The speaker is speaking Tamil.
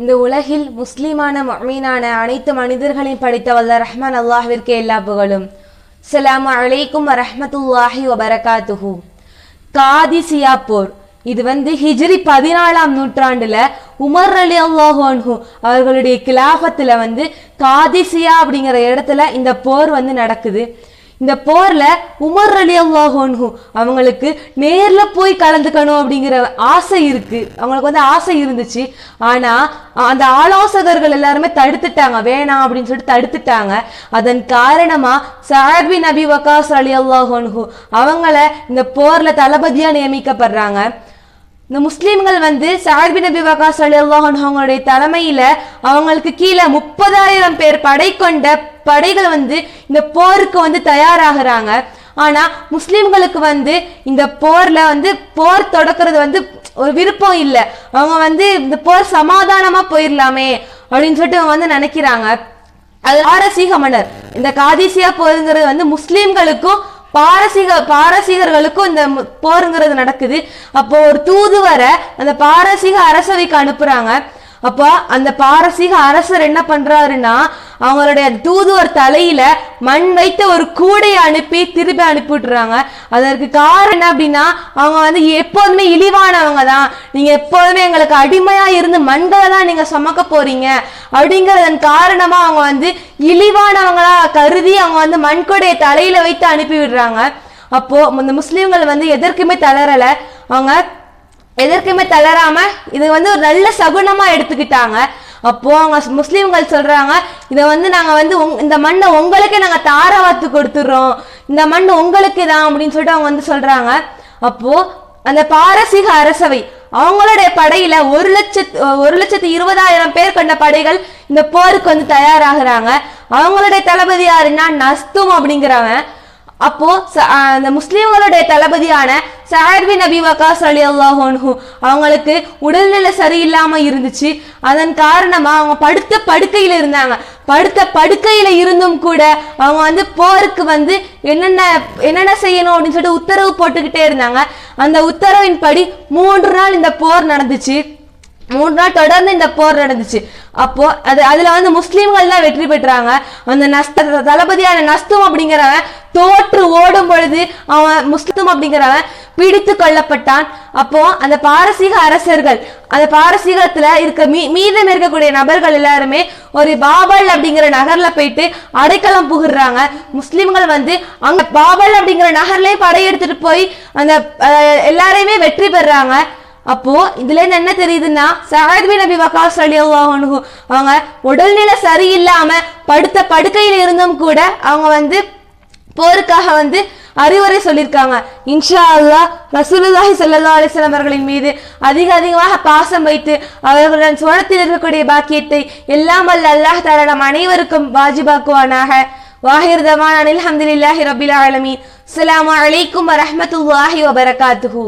இந்த உலகில் முஸ்லீமான மொமீனான அனைத்து மனிதர்களையும் படித்த வல்ல ரஹ்மான் அல்லாஹிற்கு எல்லா புகழும். சலாம் அலைக்கும் வரஹ்மத்துல்லாஹி வபரகாத்துஹு. காதி போர் இது வந்து ஹிஜ்ரி பதினாலாம் நூற்றாண்டுல உமர் அலி அல்லாஹு அவர்களுடைய கிலாபத்துல வந்து காதிசியா அப்படிங்கிற இடத்துல இந்த போர் வந்து நடக்குது. இந்த போர்ல உமர் அலி அல்லாஹு அவங்களுக்கு நேர்ல போய் கலந்துக்கணும் அப்படிங்கிற ஆசை இருக்கு. அவங்களுக்கு வந்து ஆசை இருந்துச்சு. ஆனா அந்த ஆலோசகர்கள் எல்லாருமே தடுத்துட்டாங்க. வேணாம் அப்படின்னு சொல்லிட்டு தடுத்துட்டாங்க. அதன் காரணமா சார்பி நபி வக்காஸ் அலி அல்லாஹு அவங்கள இந்த போர்ல தளபதியா நியமிக்கப்படுறாங்க. இந்த முஸ்லீம்கள் வந்து சார்பி நபி வகாஸ் அலி அவங்களுடைய தலைமையில அவங்களுக்கு கீழே முப்பதாயிரம் பேர் படை கொண்ட படைகள் வந்து இந்த போருக்கு வந்து தயாராகிறாங்க. ஆனா முஸ்லீம்களுக்கு வந்து இந்த போர்ல வந்து போர் தொடக்கிறது வந்து ஒரு விருப்பம் இல்லை. அவங்க வந்து இந்த போர் சமாதானமா போயிடலாமே அப்படின்னு சொல்லிட்டு அவங்க வந்து நினைக்கிறாங்க. அது பாரசீக மன்னர். இந்த காதிசியா போருங்கிறது வந்து முஸ்லீம்களுக்கும் பாரசீக பாரசீகர்களுக்கும் இந்த போருங்கிறது நடக்குது. அப்போ ஒரு தூதுவரை அந்த பாரசீக அரசவைக்கு அனுப்புறாங்க. அப்போ அந்த பாரசீக அரசர் என்ன பண்றாருன்னா அவங்களுடைய தூதுவர் தலையில மண் வைத்த ஒரு கூடையை அனுப்பி திருப்பி அனுப்பி விட்டுறாங்க அதற்கு காரணம் என்ன அப்படின்னா அவங்க வந்து எப்போதுமே இழிவானவங்க தான். நீங்க எப்போதுமே எங்களுக்கு அடிமையா இருந்து மண்களை தான் நீங்க சுமக்க போறீங்க. அப்படிங்கறதன் காரணமா அவங்க வந்து இழிவானவங்களா கருதி அவங்க வந்து மண்கொடையை தலையில வைத்து அனுப்பி விடுறாங்க. அப்போ இந்த முஸ்லீம்கள் வந்து எதற்குமே தளரல. அவங்க எதற்குமே தளராம இது வந்து ஒரு நல்ல சகுனமா எடுத்துக்கிட்டாங்க. அப்போ அவங்க முஸ்லீம்கள் சொல்றாங்க இதை வந்து நாங்க வந்து உங்- இந்த மண்ணை உங்களுக்கே நாங்க தாரவாத்து கொடுத்துடுறோம். இந்த மண் உங்களுக்கு தான் அப்படின்னு சொல்லிட்டு அவங்க வந்து சொல்றாங்க. அப்போ அந்த பாரசீக அரசவை அவங்களுடைய படையில ஒரு லட்சத்து ஒரு லட்சத்து இருபதாயிரம் பேர் கொண்ட படைகள் இந்த போருக்கு வந்து தயாராகிறாங்க. அவங்களுடைய தளபதி யாருன்னா நஸ்தும் அப்படிங்கிறவன். அப்போ ச- அந்த முஸ்லீம்களுடைய தளபதியான சஹர்வி நபி வகாஸ் அலி அல்லாஹோன்ஹூ அவங்களுக்கு உடல்நிலை சரியில்லாம இருந்துச்சு அதன் காரணமா அவங்க படுத்த படுக்கையில இருந்தாங்க படுத்த படுக்கையில இருந்தும் கூட அவங்க வந்து போருக்கு வந்து என்னென்ன என்னென்ன செய்யணும் அப்படின்னு சொல்லிட்டு உத்தரவு போட்டுக்கிட்டே இருந்தாங்க அந்த உத்தரவின்படி மூன்று நாள் இந்த போர் நடந்துச்சு மூணு நாள் தொடர்ந்து இந்த போர் நடந்துச்சு அப்போ அது அதுல வந்து முஸ்லீம்கள் தான் வெற்றி பெற்றாங்க அந்த நஸ்த தளபதியான நஸ்தும் அப்படிங்கிறவன் தோற்று ஓடும் பொழுது அவன் முஸ்லிம் அப்படிங்கிறவன் பிடித்து கொள்ளப்பட்டான் அப்போ அந்த பாரசீக அரசர்கள் அந்த பாரசீகத்துல இருக்க மீ மீதம் இருக்கக்கூடிய நபர்கள் எல்லாருமே ஒரு பாபல் அப்படிங்கிற நகர்ல போயிட்டு அடைக்கலம் புகுறாங்க. முஸ்லிம்கள் வந்து அங்க பாபல் அப்படிங்கிற நகர்லயே படையெடுத்துட்டு போய் அந்த எல்லாரையுமே வெற்றி பெறாங்க. அப்போ இதுல இருந்து என்ன தெரியுதுன்னா சாஹிபி நபி வகாஸ் அலி அவங்க உடல்நிலை சரியில்லாம படுத்த படுக்கையில் இருந்தும் கூட அவங்க வந்து போருக்காக வந்து அறிவுரை சொல்லியிருக்காங்க. இன்ஷா அல்லாஹ் ரசூலுல்லாஹி சல்லா அலைஹி அவர்களின் மீது அதிக அதிகமாக பாசம் வைத்து அவர்களுடன் சுவனத்தில் இருக்கக்கூடிய பாக்கியத்தை எல்லாம் அல்ல அல்லாஹ் தாரிடம் அனைவருக்கும் வாஜிபாக்குவானாக. வாஹிர் தவான் அனில் ஹம்துலில்லாஹி ரபில் ஆலமீன். அஸ்லாம் வலைக்கும் வரமத்துல்லாஹி வபரகாத்துஹு.